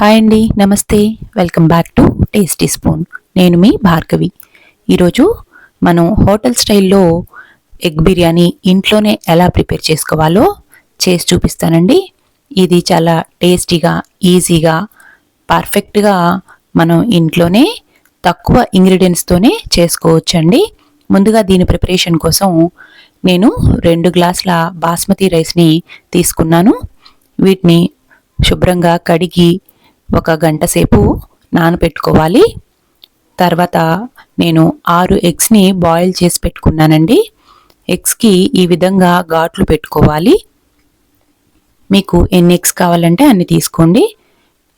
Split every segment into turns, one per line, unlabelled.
Hi అండి నమస్తే. Welcome back to tasty spoon నేను మీ భార్గవి. ఈరోజు మనం హోటల్ స్టైల్లో ఎగ్ బిర్యానీ ఇంట్లోనే ఎలా ప్రిపేర్ చేసుకోవాలో చేసి చూపిస్తానండి. ఇది చాలా టేస్టీగా ఈజీగా పర్ఫెక్ట్గా మనం ఇంట్లోనే తక్కువ ఇంగ్రీడియంట్స్తోనే చేసుకోవచ్చండి. ముందుగా దీని ప్రిపరేషన్ కోసం నేను రెండు గ్లాసుల బాస్మతి రైస్ని తీసుకున్నాను. వీటిని శుభ్రంగా కడిగి ఒక గంట సేపు నానబెట్టుకోవాలి తర్వాత నేను ఆరు ఎగ్స్ని బాయిల్ చేసి పెట్టుకున్నానండి. ఎగ్స్కి ఈ విధంగా ఘాట్లు పెట్టుకోవాలి. మీకు ఎన్ని ఎగ్స్ కావాలంటే అన్ని తీసుకోండి.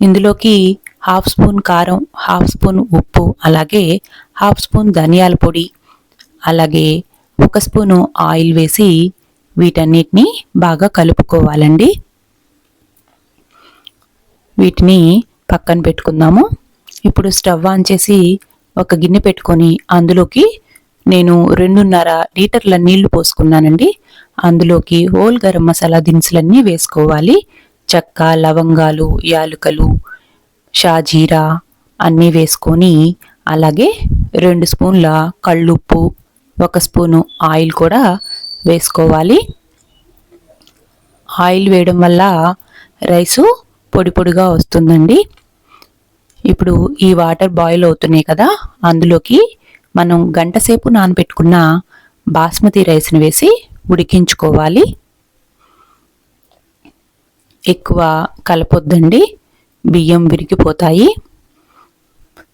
ఇందులోకి హాఫ్ స్పూన్ కారం హాఫ్ స్పూన్ ఉప్పు అలాగే హాఫ్ స్పూన్ ధనియాల పొడి అలాగే ఒక స్పూను ఆయిల్ వేసి వీటన్నిటిని బాగా కలుపుకోవాలండి. వీటిని పక్కన పెట్టుకుందాము. ఇప్పుడు స్టవ్ ఆన్ చేసి ఒక గిన్నె పెట్టుకొని అందులోకి నేను రెండున్నర లీటర్ల నీళ్ళు పోసుకున్నానండి. అందులోకి హోల్ గరం మసాలా దినుసులన్నీ వేసుకోవాలి. చెక్క లవంగాలు యాలుకలు షాజీరా అన్నీ వేసుకొని అలాగే రెండు స్పూన్ల కళ్ళుప్పు ఒక స్పూను ఆయిల్ కూడా వేసుకోవాలి. ఆయిల్ వేయడం వల్ల రైసు పొడి పొడిగా వస్తుందండి. ఇప్పుడు ఈ వాటర్ బాయిల్ అవుతున్నాయి కదా అందులోకి మనం గంట సేపు నానబెట్టుకున్న బాస్మతి రైస్ని వేసి ఉడికించుకోవాలి. ఎక్కువ కలపొద్దండి బియ్యం విరిగిపోతాయి.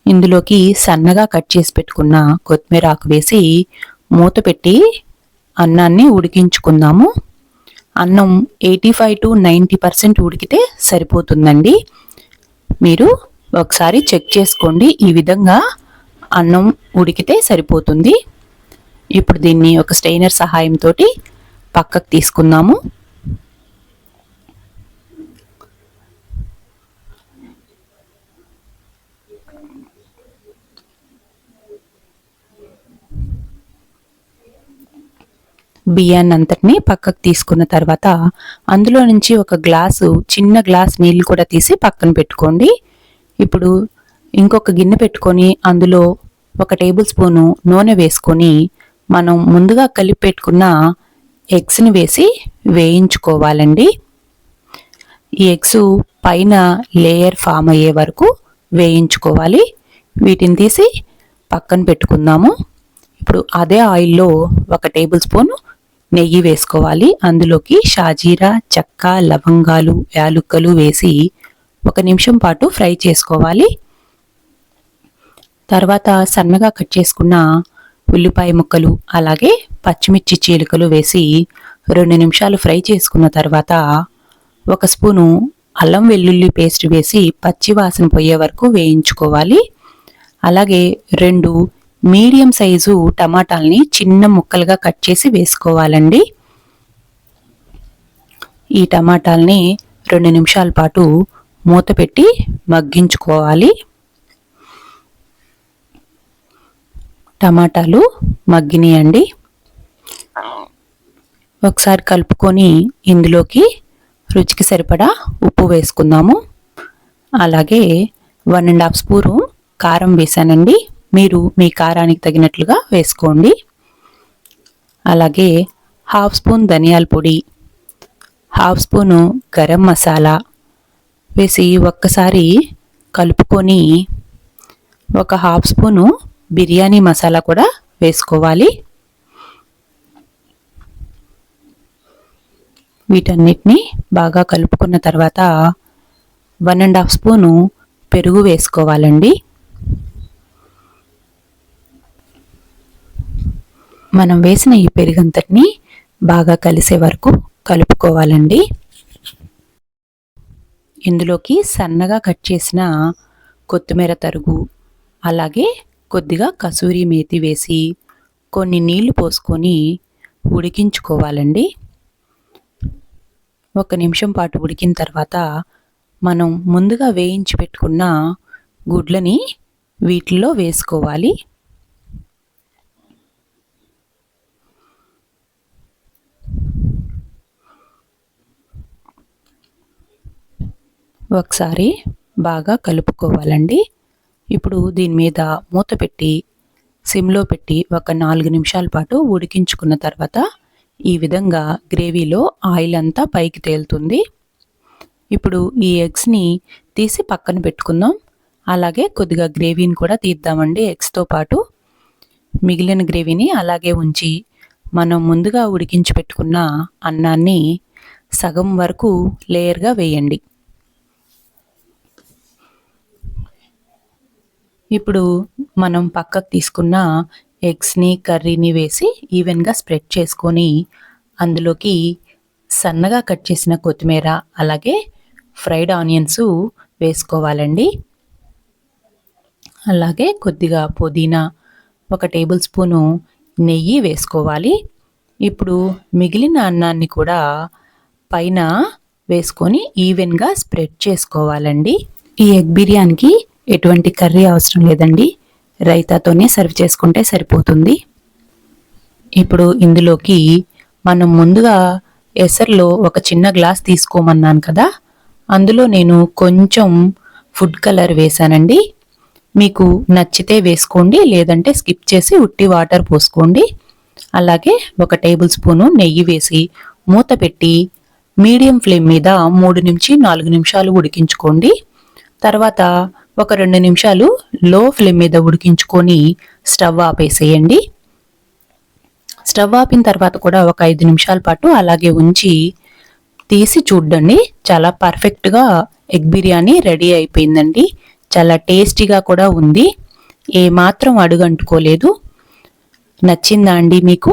ఇందులోకి సన్నగా కట్ చేసి పెట్టుకున్న కొత్తిమీర ఆకు వేసి మూత పెట్టి అన్నాన్ని ఉడికించుకుందాము. అన్నం eighty five to ninety percent ఉడికితే సరిపోతుందండి. మీరు ఒకసారి చెక్ చేసుకోండి ఈ విధంగా అన్నం ఉడికితే సరిపోతుంది. ఇప్పుడు దీన్ని ఒక స్టెయినర్ సహాయంతో పక్కకు తీసుకుందాము. బియ్యాన్ని అంతటిని పక్కకు తీసుకున్న తర్వాత అందులో నుంచి ఒక గ్లాసు చిన్న గ్లాస్ నీళ్ళు కూడా తీసి పక్కన పెట్టుకోండి. ఇప్పుడు ఇంకొక గిన్నె పెట్టుకొని అందులో ఒక టేబుల్ స్పూను నూనె వేసుకొని మనం ముందుగా కలిపి పెట్టుకున్న ఎగ్స్ని వేసి వేయించుకోవాలండి. ఈ ఎగ్స్ పైన లేయర్ ఫామ్ అయ్యే వరకు వేయించుకోవాలి. వీటిని తీసి పక్కన పెట్టుకుందాము. ఇప్పుడు అదే ఆయిల్లో ఒక టేబుల్ స్పూన్ నెయ్యి వేసుకోవాలి. అందులోకి షాజీరా చెక్క లవంగాలు యాలుక్కలు వేసి ఒక నిమిషం పాటు ఫ్రై చేసుకోవాలి. తర్వాత సన్నగా కట్ చేసుకున్న ఉల్లిపాయ ముక్కలు అలాగే పచ్చిమిర్చి చీలికలు వేసి రెండు నిమిషాలు ఫ్రై చేసుకున్న తర్వాత ఒక స్పూను అల్లం వెల్లుల్లి పేస్ట్ వేసి పచ్చి వాసన పోయే వరకు వేయించుకోవాలి. అలాగే రెండు మీడియం సైజు టమాటాలని చిన్న ముక్కలుగా కట్ చేసి వేసుకోవాలండి. ఈ టమాటాలని రెండు నిమిషాల పాటు మూత పెట్టి మగ్గించుకోవాలి. టమాటాలు మగ్గినాయండి. ఒకసారి కలుపుకొని ఇందులోకి రుచికి సరిపడా ఉప్పు వేసుకుందాము. అలాగే వన్ అండ్ హాఫ్ స్పూను కారం వేసానండి. మీరు మీ కారానికి తగినట్లుగా వేసుకోండి. అలాగే హాఫ్ స్పూన్ ధనియాల పొడి హాఫ్ స్పూను గరం మసాలా వేసి ఒక్కసారి కలుపుకొని ఒక హాఫ్ స్పూను బిర్యానీ మసాలా కూడా వేసుకోవాలి. వీటన్నిటిని బాగా కలుపుకున్న తర్వాత వన్ అండ్ హాఫ్ స్పూను పెరుగు వేసుకోవాలండి. మనం వేసిన ఈ పెరుగంతటిని బాగా కలిసే వరకు కలుపుకోవాలండి. ఇందులోకి సన్నగా కట్ చేసిన కొత్తిమీర తరుగు అలాగే కొద్దిగా కసూరి మేతి వేసి కొన్ని నీళ్ళు పోసుకొని ఉడికించుకోవాలండి. ఒక నిమిషం పాటు ఉడికిన తర్వాత మనం ముందుగా వేయించి పెట్టుకున్న గుడ్లని వీటిల్లో వేసుకోవాలి. ఒకసారి బాగా కలుపుకోవాలండి. ఇప్పుడు దీని మీద మూత పెట్టి సిమ్లో పెట్టి ఒక నాలుగు నిమిషాల పాటు ఉడికించుకున్న తర్వాత ఈ విధంగా గ్రేవీలో ఆయిల్ అంతా పైకి తేలుతుంది. ఇప్పుడు ఈ ఎగ్స్ని తీసి పక్కన పెట్టుకుందాం. అలాగే కొద్దిగా గ్రేవీని కూడా తీద్దామండి ఎగ్స్తో పాటు. మిగిలిన గ్రేవీని అలాగే ఉంచి మనం ముందుగా ఉడికించి పెట్టుకున్న అన్నాన్ని సగం వరకు లేయర్గా వేయండి. ఇప్పుడు మనం పక్కకు తీసుకున్న ఎగ్స్ని కర్రీని వేసి ఈవెన్గా స్ప్రెడ్ చేసుకొని అందులోకి సన్నగా కట్ చేసిన కొత్తిమీర అలాగే ఫ్రైడ్ ఆనియన్స్ వేసుకోవాలండి. అలాగే కొద్దిగా పుదీనా ఒక టేబుల్ స్పూను నెయ్యి వేసుకోవాలి. ఇప్పుడు మిగిలిన అన్నాన్ని కూడా పైన వేసుకొని ఈవెన్గా స్ప్రెడ్ చేసుకోవాలండి. ఈ ఎగ్ బిర్యానీకి ఎటువంటి కర్రీ అవసరం లేదండి. రైతాతోనే సర్వ్ చేసుకుంటే సరిపోతుంది. ఇప్పుడు ఇందులోకి మనం ముందుగా ఎసర్లో ఒక చిన్న గ్లాస్ తీసుకోమన్నాను కదా. అందులో నేను కొంచెం ఫుడ్ కలర్ వేశానండి. మీకు నచ్చితే వేసుకోండి లేదంటే స్కిప్ చేసి ఉట్టి వాటర్ పోసుకోండి. అలాగే ఒక టేబుల్ స్పూను నెయ్యి వేసి మూత పెట్టి మీడియం ఫ్లేమ్ మీద మూడు నుంచి నాలుగు నిమిషాలు ఉడికించుకోండి. తర్వాత ఒక రెండు నిమిషాలు లో ఫ్లేమ్ మీద ఉడికించుకొని స్టవ్ ఆపేసేయండి. స్టవ్ ఆపిన తర్వాత కూడా ఒక ఐదు నిమిషాల పాటు అలాగే ఉంచి తీసి చూడండి. చాలా పర్ఫెక్ట్గా ఎగ్ బిర్యానీ రెడీ అయిపోయిందండి. చాలా టేస్టీగా కూడా ఉంది. ఏమాత్రం అడుగంటుకోలేదు. నచ్చిందా అండి మీకు?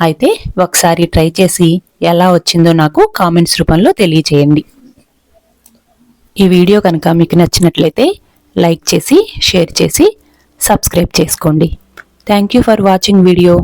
అయితే ఒకసారి ట్రై చేసి ఎలా వచ్చిందో నాకు కామెంట్స్ రూపంలో తెలియచేయండి. ఈ వీడియో కనుక మీకు నచ్చినట్లయితే లైక్ చేసి షేర్ చేసి సబ్స్క్రైబ్ చేసుకోండి. Thank you for watching video